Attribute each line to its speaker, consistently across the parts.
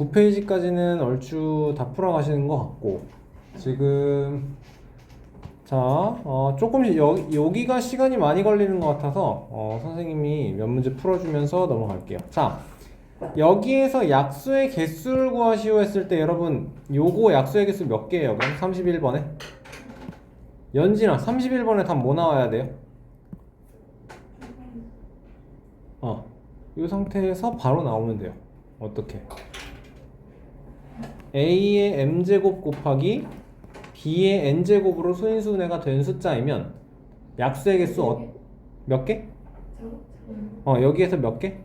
Speaker 1: 9페이지까지는 얼추 다 풀어가시는 것 같고 지금 자 어, 조금씩 여, 여기가 시간이 많이 걸리는 것 같아서 어, 선생님이 몇 문제 풀어주면서 넘어갈게요. 자 여기에서 약수의 개수를 구하시오 했을 때 여러분 요거 약수의 개수 몇 개예요? 그럼 31번에 연진아 31번에 답 뭐 나와야 돼요? 어, 이 상태에서 바로 나오면 돼요. 어떻게? A의 m제곱 곱하기 b의 n제곱으로 소인수분해가 된 숫자이면 약수의 개수 어, 몇 개? 어, 여기에서 몇 개?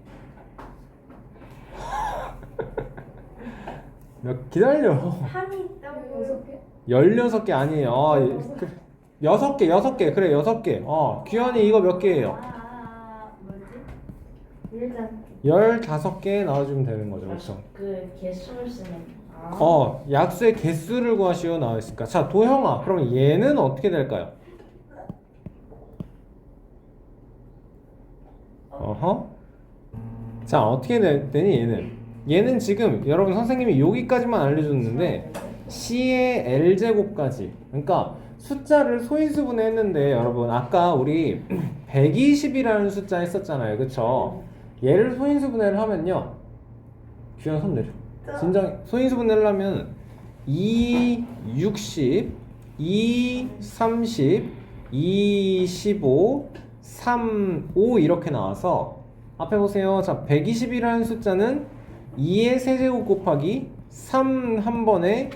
Speaker 1: 몇 기다려.
Speaker 2: 한이 있다고 여섯 개?
Speaker 1: 16개 아니에요. 어, 그, 6개, 6개. 그래, 6개. 어, 규현이 이거 몇 개예요?
Speaker 2: 아, 뭐지? 일단
Speaker 1: 15개 나와주면 되는 거죠. 그렇죠?
Speaker 3: 그 개수를 쓰는 아.
Speaker 1: 어, 약수의 개수를 구하시오 나와 있으니까. 자, 도형아. 그럼 얘는 어떻게 될까요? 어허. 자, 어떻게 되, 되니 얘는? 얘는 지금 여러분 선생님이 여기까지만 알려줬는데 C의 L제곱까지. 그러니까 숫자를 소인수분해 했는데 여러분 아까 우리 120이라는 숫자 했었잖아요. 그쵸? 얘를 소인수분해를 하면요. 규현 손 내려. 진정 소인수분해를 하면 2, 60, 2, 30, 2, 15, 3, 5 이렇게 나와서 앞에 보세요. 자, 120이라는 숫자는 2의 세제곱 곱하기 3 한 번에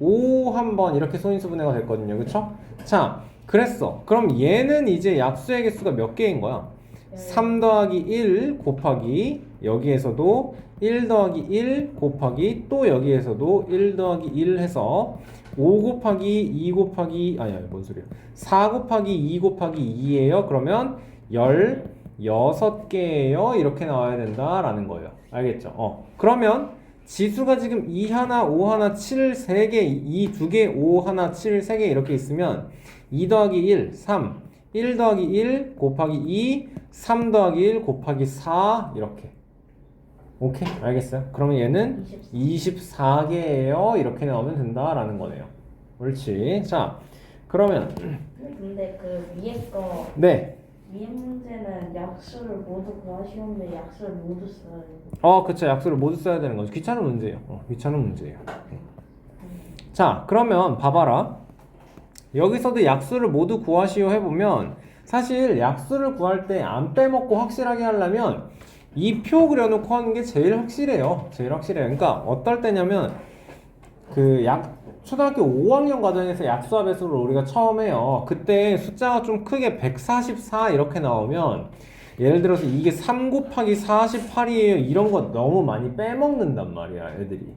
Speaker 1: 5 한 번 이렇게 소인수분해가 됐거든요. 그쵸? 자, 그랬어. 그럼 얘는 이제 약수의 개수가 몇 개인 거야? 3 더하기 1 곱하기 여기에서도 1 더하기 1 곱하기 또 여기에서도 1 더하기 1 해서 5 곱하기 2 곱하기 아니 아니 뭔 소리야. 4 곱하기 2 곱하기 2예요? 그러면 16개예요? 이렇게 나와야 된다라는 거예요. 알겠죠? 어. 그러면 지수가 지금 2 하나 5 하나 7 3개 2 2개 5 하나 7 3개 이렇게 있으면 2 더하기 1 3 1 더하기 1 곱하기 2 3 더하기 1 곱하기 4 이렇게 오케이 알겠어요? 그러면 얘는 24 개예요 이렇게 나오면 된다라는 거네요 옳지 자 그러면
Speaker 3: 근데 그 위에 거
Speaker 1: 네
Speaker 3: 위에 문제는 약수를 모두 구하시는데 약수를 모두 써야 돼요.
Speaker 1: 어, 그쵸. 약수를 모두 써야 되는 거죠. 귀찮은 문제예요. 어, 귀찮은 문제예요. 자, 그러면 봐봐라. 여기서도 약수를 모두 구하시오 해보면 사실 약수를 구할 때 안 빼먹고 확실하게 하려면 이 표 그려놓고 하는 게 제일 확실해요. 제일 확실해요. 그러니까 어떨 때냐면 그 약 초등학교 5학년 과정에서 약수와 배수를 우리가 처음 해요. 그때 숫자가 좀 크게 144 이렇게 나오면 예를 들어서 이게 3 곱하기 48이에요. 이런 거 너무 많이 빼먹는단 말이야, 애들이.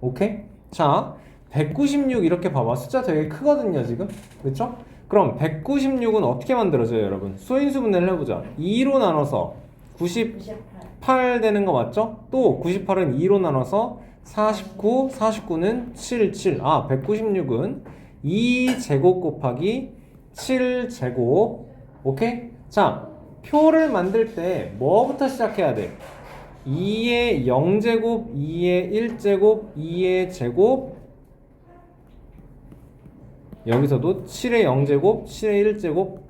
Speaker 1: 오케이? 자, 196 이렇게 봐봐. 숫자 되게 크거든요, 지금. 그쵸? 그럼 196은 어떻게 만들어져요, 여러분? 소인수 분해를 해보자. 2로 나눠서 98
Speaker 3: 98.
Speaker 1: 되는 거 맞죠? 또 98은 2로 나눠서 49, 49는 7, 7. 아, 196은 2제곱 곱하기 7제곱. 오케이? 자, 표를 만들 때 뭐부터 시작해야 돼? 2의 0제곱, 2의 1제곱, 2의 제곱. 여기서도 7의 0제곱, 7의 1제곱,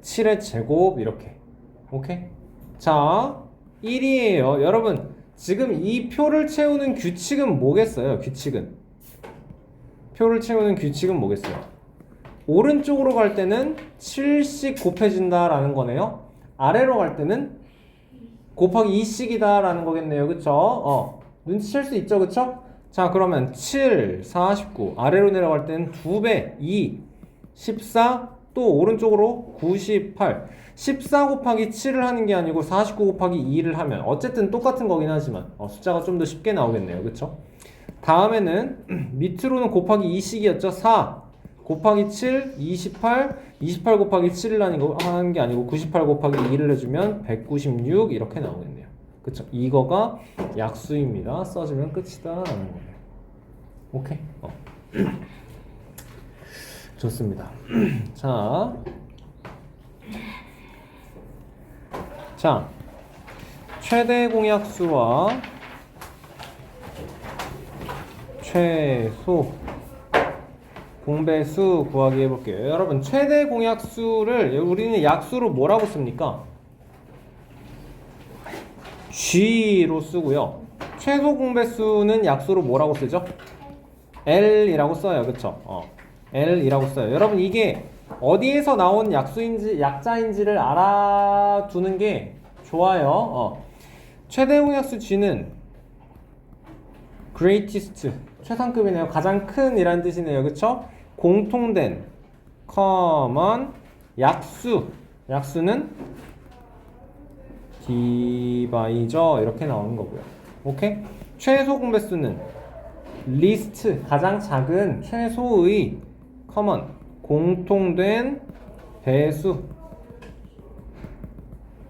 Speaker 1: 7의 제곱 이렇게. 오케이? 자, 1이에요. 여러분, 지금 이 표를 채우는 규칙은 뭐겠어요? 규칙은. 표를 채우는 규칙은 뭐겠어요? 오른쪽으로 갈 때는 7씩 곱해진다라는 거네요. 아래로 갈 때는 곱하기 2씩이다라는 거겠네요. 그쵸? 어. 눈치챌 수 있죠. 그쵸? 자, 그러면 7, 49. 아래로 내려갈 때는 2배, 2, 14, 또 오른쪽으로 98. 14 곱하기 7을 하는 게 아니고 49 곱하기 2를 하면 어쨌든 똑같은 거긴 하지만 어, 숫자가 좀 더 쉽게 나오겠네요. 그쵸? 다음에는 밑으로는 곱하기 2씩이었죠. 4 곱하기 7, 28, 28 곱하기 7을 하는, 거, 하는 게 아니고 98 곱하기 2를 해주면 196 이렇게 나오겠네요. 그쵸? 이거가 약수입니다. 써주면 끝이다 라는 거예요. 오케이? 어. 좋습니다. 자, 자, 최대 공약수와 최소 공배수 구하기 해볼게요. 여러분 최대 공약수를 우리는 약수로 뭐라고 씁니까? G로 쓰고요. 최소 공배수는 약수로 뭐라고 쓰죠? L이라고 써요. 그쵸? 어. L이라고 써요. 여러분 이게 어디에서 나온 약수인지 약자인지를 알아두는 게 좋아요. 어. 최대 공약수 G는 greatest 최상급이네요. 가장 큰이란 뜻이네요. 그쵸? 공통된 common 약수 약수는 디바이저 이렇게 나오는 거고요. 오케이? 최소 공배수는 리스트 가장 작은 최소의 common 공통된 배수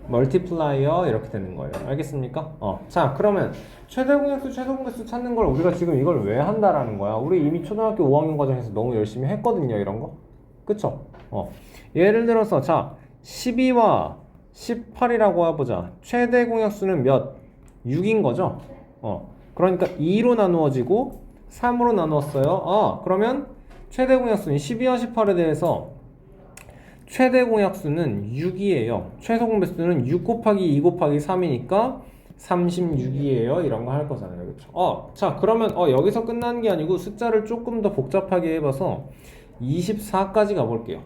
Speaker 1: 멀티플라이어 이렇게 되는 거예요. 알겠습니까? 어. 자, 그러면 최대 공약수, 최소 공배수 찾는 걸 우리가 지금 이걸 왜 한다라는 거야? 우리 이미 초등학교 5학년 과정에서 너무 열심히 했거든요, 이런 거. 그쵸? 어. 예를 들어서 자, 12와 18이라고 해보자. 최대 공약수는 몇? 6인 거죠? 어. 그러니까 2로 나누어지고 3으로 나누었어요. 아, 그러면 최대 공약수는 12와 18에 대해서 최대 공약수는 6이에요. 최소 공배수는 6 곱하기 2 곱하기 3이니까 36이에요. 이런 거 할 거잖아요. 그렇죠? 어, 자, 그러면 어, 여기서 끝나는 게 아니고 숫자를 조금 더 복잡하게 해봐서 24까지 가볼게요.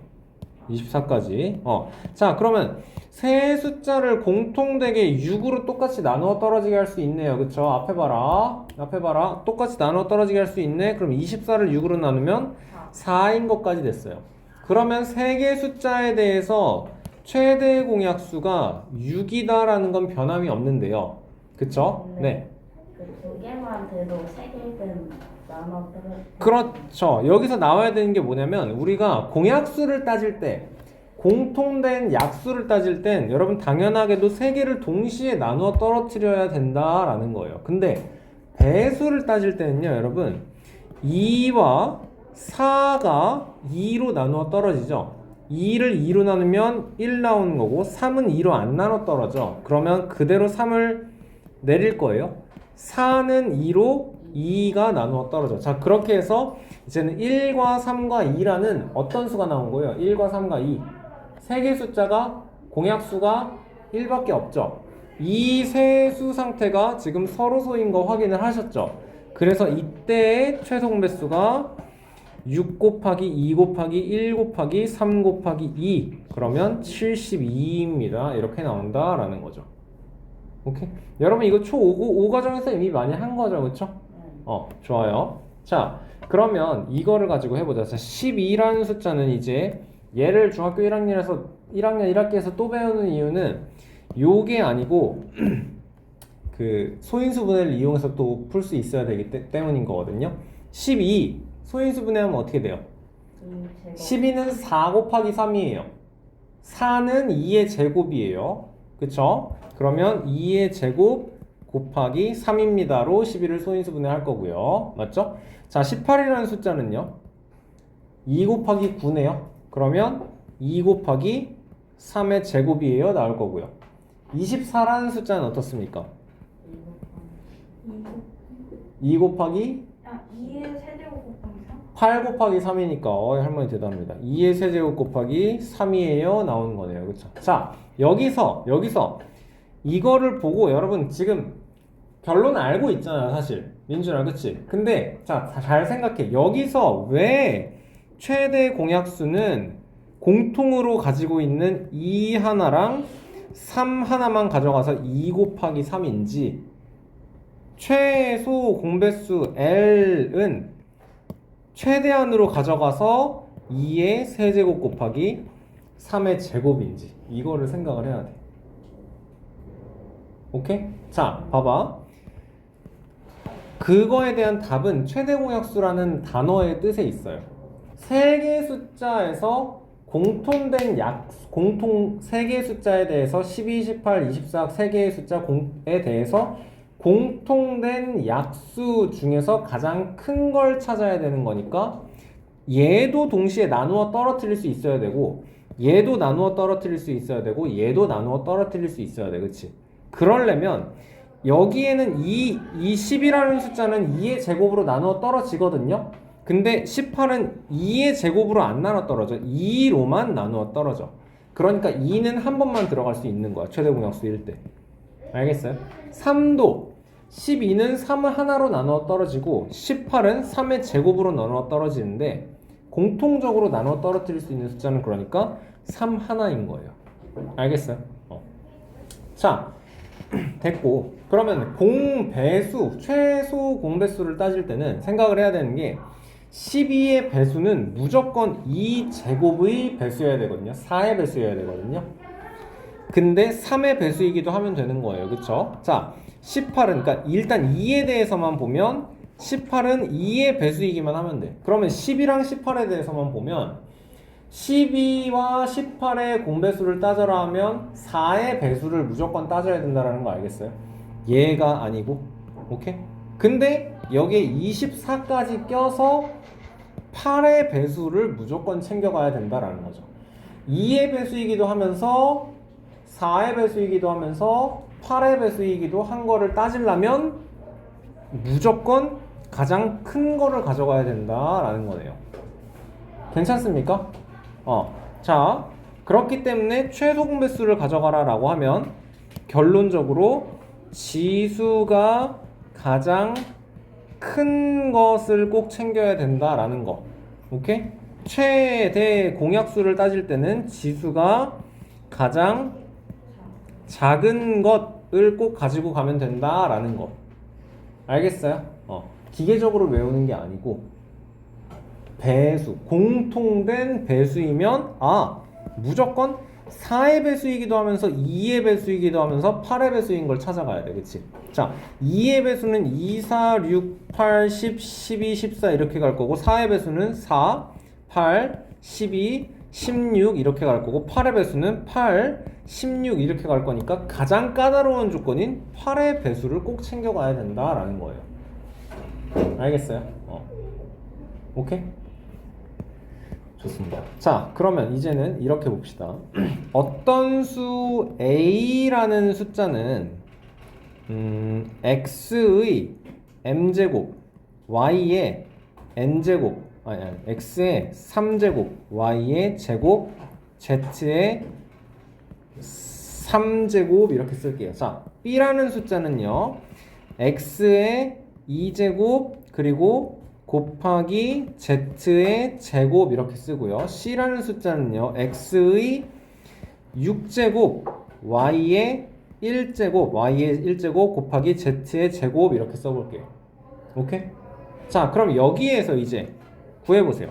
Speaker 1: 24까지. 어, 자, 그러면 세 숫자를 공통되게 6으로 똑같이 나누어 떨어지게 할 수 있네요. 그쵸? 앞에 봐라. 앞에 봐라. 똑같이 나누어 떨어지게 할 수 있네. 그럼 24를 6으로 나누면 4인 것까지 됐어요. 그러면 세 개 숫자에 대해서 최대 공약수가 6이다라는 건 변함이 없는데요. 그쵸? 네.
Speaker 3: 그 두 개만 돼도 세 떨어.
Speaker 1: 그렇죠. 여기서 나와야 되는 게 뭐냐면 우리가 공약수를 따질 때 공통된 약수를 따질 땐 여러분 당연하게도 세 개를 동시에 나누어 떨어뜨려야 된다라는 거예요. 근데 배수를 따질 때는요, 여러분 2와 4가 2로 나누어 떨어지죠. 2를 2로 나누면 1 나오는 거고 3은 2로 안 나눠 떨어져. 그러면 그대로 3을 내릴 거예요. 4는 2로 2가 나누어 떨어져. 자, 그렇게 해서 이제는 1과 3과 2라는 어떤 수가 나온 거예요? 1과 3과 2. 세 개 숫자가 공약수가 1밖에 없죠. 이 세 수 상태가 지금 서로 소인 거 확인을 하셨죠. 그래서 이때의 최소 공배수가 6 곱하기 2 곱하기 1 곱하기 3 곱하기 2 그러면 72입니다. 이렇게 나온다라는 거죠. 오케이? 여러분 이거 초 5, 5 과정에서 이미 많이 한 거죠. 그쵸? 어, 좋아요. 자, 그러면 이거를 가지고 해보자. 자, 12라는 숫자는 이제 얘를 중학교 1학년에서 1학년 1학기에서 또 배우는 이유는 요게 아니고 그 소인수 분해를 이용해서 또 풀 수 있어야 되기 때, 때문인 거거든요. 12 소인수 분해하면 어떻게 돼요? 12는 4 곱하기 3이에요. 4는 2의 제곱이에요. 그쵸? 그러면 2의 제곱 곱하기 3입니다로 12를 소인수 분해할 거고요. 맞죠? 자, 18이라는 숫자는요. 2 곱하기 9네요. 그러면 2 곱하기 3의 제곱이에요. 나올 거고요. 24라는 숫자는 어떻습니까? 2 곱하기
Speaker 2: 아 2의 세제곱 곱하기 3?
Speaker 1: 8 곱하기 3이니까 어, 할머니 대답합니다. 2의 세제곱 곱하기 3이에요. 나오는 거네요. 그렇죠? 자, 여기서 여기서 이거를 보고 여러분 지금 결론 알고 있잖아요, 사실. 민준아, 그치? 근데 자, 잘 생각해. 여기서 왜 최대 공약수는 공통으로 가지고 있는 2 하나랑 3 하나만 가져가서 2 곱하기 3인지 최소 공배수 L은 최대한으로 가져가서 2의 세제곱 곱하기 3의 제곱인지 이거를 생각을 해야 돼. 오케이? 자, 봐봐. 그거에 대한 답은 최대 공약수라는 단어의 뜻에 있어요. 세 개의 숫자에서 공통된 약 공통 세 개의 숫자에 대해서 12, 18, 24 세 개의 숫자에 대해서 공통된 약수 중에서 가장 큰 걸 찾아야 되는 거니까 얘도 동시에 나누어 떨어뜨릴 수 있어야 되고 얘도 나누어 떨어뜨릴 수 있어야 되고 얘도 나누어 떨어뜨릴 수 있어야 돼. 그치? 그러려면 여기에는 2, 이 10이라는 숫자는 2의 제곱으로 나누어 떨어지거든요. 근데 18은 2의 제곱으로 안 나눠 떨어져. 2로만 나누어 떨어져. 그러니까 2는 한 번만 들어갈 수 있는 거야. 최대 공약수일 때. 알겠어요? 3도 12는 3을 하나로 나누어 떨어지고 18은 3의 제곱으로 나누어 떨어지는데 공통적으로 나누어 떨어뜨릴 수 있는 숫자는 그러니까 3 하나인 거예요. 알겠어요? 어. 자, 됐고 그러면 공배수 최소 공배수를 따질 때는 생각을 해야 되는 게 12의 배수는 무조건 2 제곱의 배수여야 되거든요. 4의 배수여야 되거든요. 근데 3의 배수이기도 하면 되는 거예요. 그쵸? 자, 18은, 그러니까 일단 2에 대해서만 보면 18은 2의 배수이기만 하면 돼. 그러면 10이랑 18에 대해서만 보면 12와 18의 공배수를 따져라 하면 4의 배수를 무조건 따져야 된다는 거 알겠어요? 얘가 아니고, 오케이? 근데 여기에 24까지 껴서 8의 배수를 무조건 챙겨가야 된다라는 거죠. 2의 배수이기도 하면서 4의 배수이기도 하면서 8의 배수이기도 한 거를 따지려면 무조건 가장 큰 거를 가져가야 된다라는 거네요. 괜찮습니까? 어. 자, 그렇기 때문에 최소 공배수를 가져가라 라고 하면 결론적으로 지수가 가장 큰 것을 꼭 챙겨야 된다라는 거. 오케이? 최대 공약수를 따질 때는 지수가 가장 작은 것을 꼭 가지고 가면 된다라는 거. 알겠어요? 어. 기계적으로 외우는 게 아니고 배수, 공통된 배수이면 아, 무조건 4의 배수이기도 하면서 2의 배수이기도 하면서 8의 배수인 걸 찾아가야 돼. 그치? 자, 2의 배수는 2, 4, 6, 8, 10, 12, 14 이렇게 갈 거고 4의 배수는 4, 8, 12, 16 이렇게 갈 거고 8의 배수는 8, 16 이렇게 갈 거니까 가장 까다로운 조건인 8의 배수를 꼭 챙겨가야 된다라는 거예요. 알겠어요? 어. 오케이? 좋습니다. 자, 그러면 이제는 이렇게 봅시다. 어떤 수 a라는 숫자는 음, x의 m제곱, y의 n제곱, 아니, 아니, x의 3제곱, y의 제곱, z의 3제곱 이렇게 쓸게요. 자, b라는 숫자는요. x의 2제곱 그리고 곱하기 z의 제곱 이렇게 쓰고요. c라는 숫자는요. x의 6제곱 y의 1제곱 y의 1제곱 곱하기 z의 제곱 이렇게 써볼게요. 오케이? 자, 그럼 여기에서 이제 구해보세요.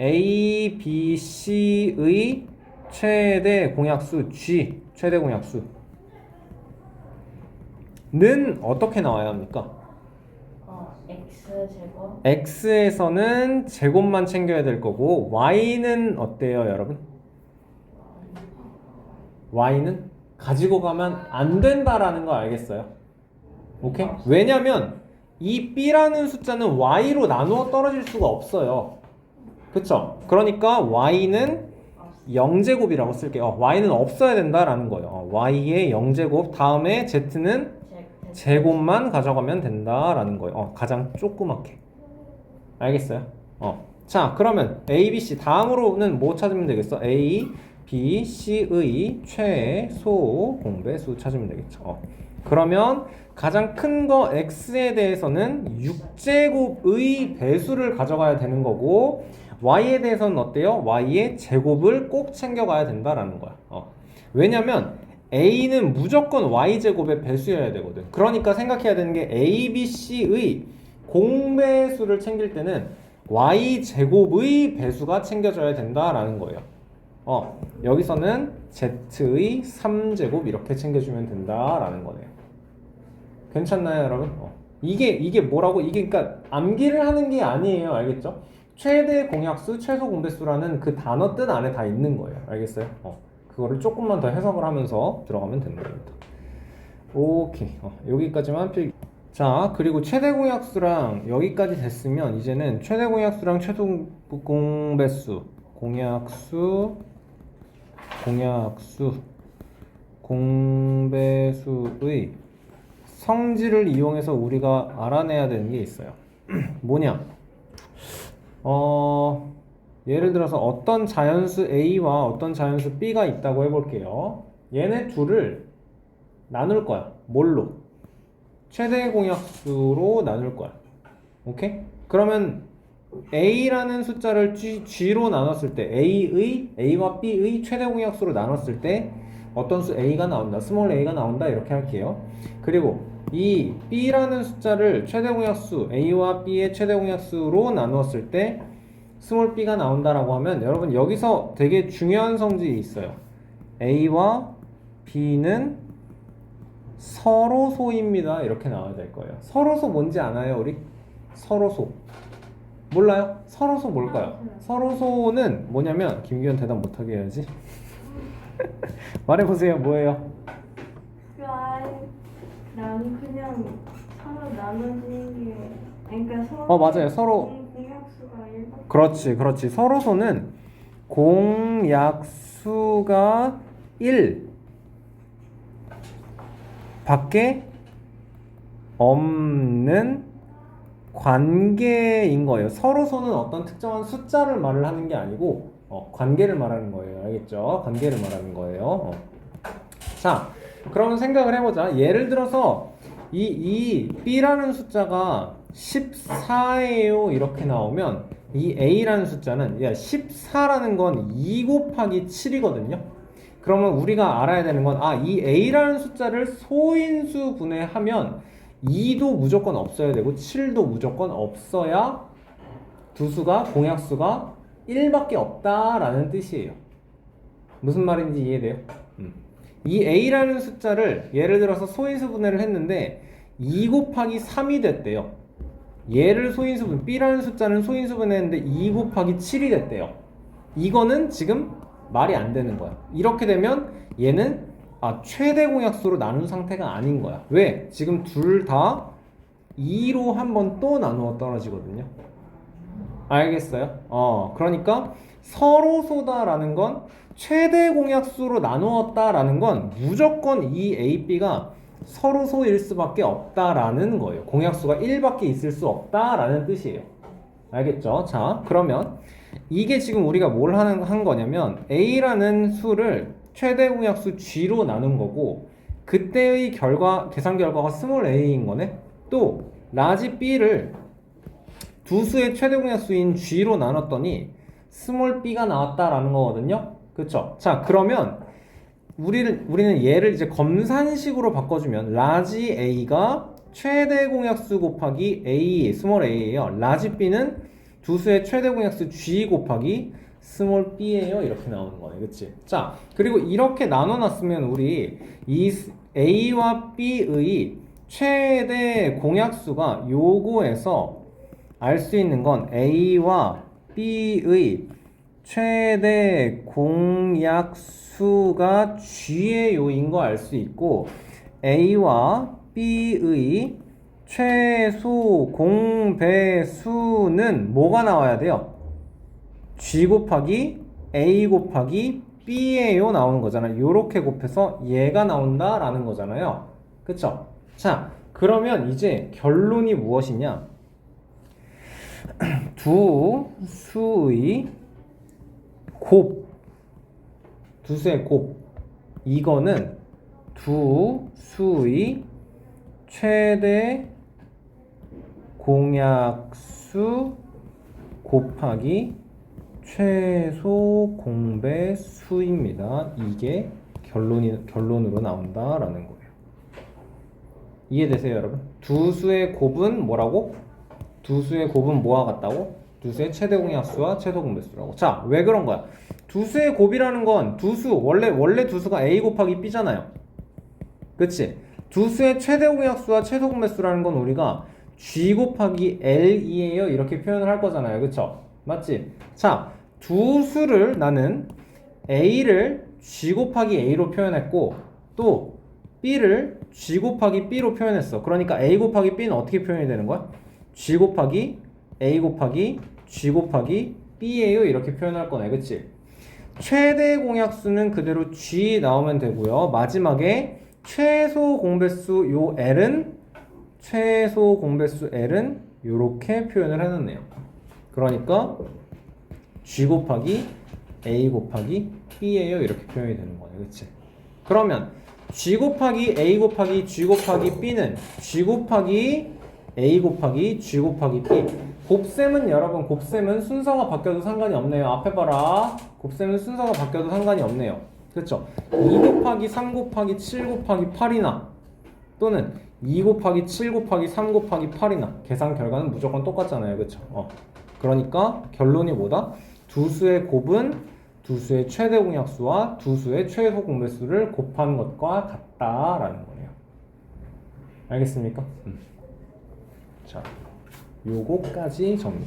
Speaker 1: a, b, c의 최대 공약수 g 최대 공약수 는 어떻게 나와야 합니까?
Speaker 3: 어, x 제곱
Speaker 1: x에서는 제곱만 챙겨야 될 거고 y는 어때요, 여러분? y는 가지고 가면 안 된다라는 거 알겠어요? 오케이? 왜냐면 이 b라는 숫자는 y로 나누어 떨어질 수가 없어요. 그쵸? 그러니까 y는 0제곱이라고 쓸게요. 어, y는 없어야 된다라는 거예요. 어, y의 0제곱 다음에 z는 제곱만 가져가면 된다라는 거예요. 어, 가장 조그맣게. 알겠어요? 어. 자, 그러면 A, B, C 다음으로는 뭐 찾으면 되겠어? A, B, C의 최소 공배수 찾으면 되겠죠. 어. 그러면 가장 큰 거 X에 대해서는 6제곱의 배수를 가져가야 되는 거고 Y에 대해서는 어때요? Y의 제곱을 꼭 챙겨가야 된다라는 거야. 어. 왜냐면 A는 무조건 Y제곱의 배수여야 되거든. 그러니까 생각해야 되는 게 A, B, C의 공배수를 챙길 때는 Y제곱의 배수가 챙겨져야 된다라는 거예요. 어, 여기서는 Z의 3제곱 이렇게 챙겨주면 된다라는 거네요. 괜찮나요, 여러분? 어. 이게, 이게 뭐라고? 이게 그러니까 암기를 하는 게 아니에요. 알겠죠? 최대 공약수, 최소 공배수라는 그 단어 뜻 안에 다 있는 거예요. 알겠어요? 어. 그거를 조금만 더 해석을 하면서 들어가면 되는 겁니다. 오케이. 어, 여기까지만 필. 자, 그리고 최대 공약수랑 여기까지 됐으면 이제는 최대 공약수랑 최소 공배수, 공약수, 공약수, 공배수의 성질을 이용해서 우리가 알아내야 되는 게 있어요. 뭐냐? 어, 예를 들어서 어떤 자연수 A와 어떤 자연수 B가 있다고 해볼게요. 얘네 둘을 나눌 거야. 뭘로? 최대 공약수로 나눌 거야. 오케이? 그러면 A라는 숫자를 G, G로 나눴을 때 A의 A와 B의 최대 공약수로 나눴을 때 어떤 수 A가 나온다. 스몰 A가 나온다. 이렇게 할게요. 그리고 이 B라는 숫자를 최대 공약수 A와 B의 최대 공약수로 나누었을 때 스몰 B가 나온다라고 하면 여러분 여기서 되게 중요한 성질이 있어요. A와 B는 서로소입니다. 이렇게 나와야 될 거예요. 서로소 뭔지 아나요, 우리? 서로소. 몰라요? 서로소 뭘까요? 서로소는 뭐냐면 김기현 대답 못하게 해야지. 말해보세요. 뭐예요?
Speaker 3: 난 그냥 서로 나누는 게 그러니까 서로
Speaker 1: 어 맞아요. 서로
Speaker 3: 공- 공약수가 1밖에
Speaker 1: 그렇지, 그렇지. 서로소는 공약수가 1 밖에 없는 관계인 거예요. 서로소는 어떤 특정한 숫자를 말을 하는 게 아니고 어, 관계를 말하는 거예요. 알겠죠? 관계를 말하는 거예요. 어. 자, 그러면 생각을 해보자. 예를 들어서 이, 이 B라는 숫자가 14예요. 이렇게 나오면 이 A라는 숫자는 야, 14라는 건 2 곱하기 7이거든요. 그러면 우리가 알아야 되는 건 아, 이 A라는 숫자를 소인수 분해하면 2도 무조건 없어야 되고 7도 무조건 없어야 두 수가 공약수가 1밖에 없다라는 뜻이에요. 무슨 말인지 이해돼요? 음. 이 A라는 숫자를 예를 들어서 소인수 분해를 했는데 2 곱하기 3이 됐대요. 얘를 소인수 분 B라는 숫자는 소인수 분해했는데 2 곱하기 7이 됐대요. 이거는 지금 말이 안 되는 거야. 이렇게 되면 얘는 아, 최대 공약수로 나눈 상태가 아닌 거야. 왜? 지금 둘 다 2로 한 번 또 나누어 떨어지거든요. 알겠어요? 어, 그러니까 서로소다라는 건 최대 공약수로 나누었다라는 건 무조건 이 A, B가 서로소일 수밖에 없다라는 거예요. 공약수가 1밖에 있을 수 없다라는 뜻이에요. 알겠죠? 자, 그러면 이게 지금 우리가 뭘 하는 한 거냐면 A라는 수를 최대 공약수 G로 나눈 거고 그때의 결과 계산 결과가 스몰 a인 거네. 또 라지 b를 두 수의 최대 공약수인 G로 나눴더니 스몰 b가 나왔다라는 거거든요. 그렇죠? 자, 그러면 우리를 우리는 얘를 이제 검산식으로 바꿔주면 라지 a가 최대 공약수 곱하기 a 스몰 a예요. 라지 b는 두 수의 최대 공약수 g 곱하기 스몰 b예요. 이렇게 나오는 거네. 그치? 자, 그리고 이렇게 나눠 놨으면 우리 이 a와 b의 최대 공약수가 요거에서 알 수 있는 건 a와 b의 최대 공약수가 g의 요인 거 알 수 있고 a와 b의 최소 공배수는 뭐가 나와야 돼요? g 곱하기 a 곱하기 b에요 나오는 거잖아요. 요렇게 곱해서 얘가 나온다라는 거잖아요. 그쵸? 자, 그러면 이제 결론이 무엇이냐? 두 수의 곱, 두 수의 곱, 이거는 두 수의 최대 공약수 곱하기 최소 공배 수입니다. 이게 결론이 결론으로 나온다라는 거예요. 이해되세요, 여러분? 두 수의 곱은 뭐라고? 두 수의 곱은 뭐와 같다고? 두 수의 최대 공약수와 최소 공배수라고. 자, 왜 그런 거야? 두 수의 곱이라는 건 두수 원래 원래 두 수가 a 곱하기 b잖아요. 그치? 두 수의 최대 공약수와 최소 공배수라는 건 우리가 g 곱하기 l이에요. 이렇게 표현을 할 거잖아요. 그쵸? 맞지? 자, 두 수를 나는 a를 g 곱하기 a로 표현했고 또 b를 g 곱하기 b로 표현했어. 그러니까 a 곱하기 b는 어떻게 표현이 되는 거야? g 곱하기 a 곱하기 g 곱하기 b예요. 이렇게 표현할 거네. 그치? 최대 공약수는 그대로 g 나오면 되고요. 마지막에 최소 공배수 요 L은 최소 공배수 L은 이렇게 표현을 해놨네요. 그러니까 G 곱하기 A 곱하기 B예요. 이렇게 표현이 되는 거네. 그치? 그러면 G 곱하기 A 곱하기 G 곱하기 B는 G 곱하기 A 곱하기 G 곱하기 B 곱셈은 여러분 곱셈은 순서가 바뀌어도 상관이 없네요 앞에 봐라 곱셈은 순서가 바뀌어도 상관이 없네요 그렇죠 2 곱하기 3 곱하기 7 곱하기 8이나 또는 2 곱하기 7 곱하기 3 곱하기 8이나 계산 결과는 무조건 똑같잖아요 그렇죠 어. 그러니까 결론이 뭐다? 두 수의 곱은 두 수의 최대 공약수와 두 수의 최소 공배수를 곱한 것과 같다라는 거네요. 알겠습니까? 음. 자, 요거까지 정리.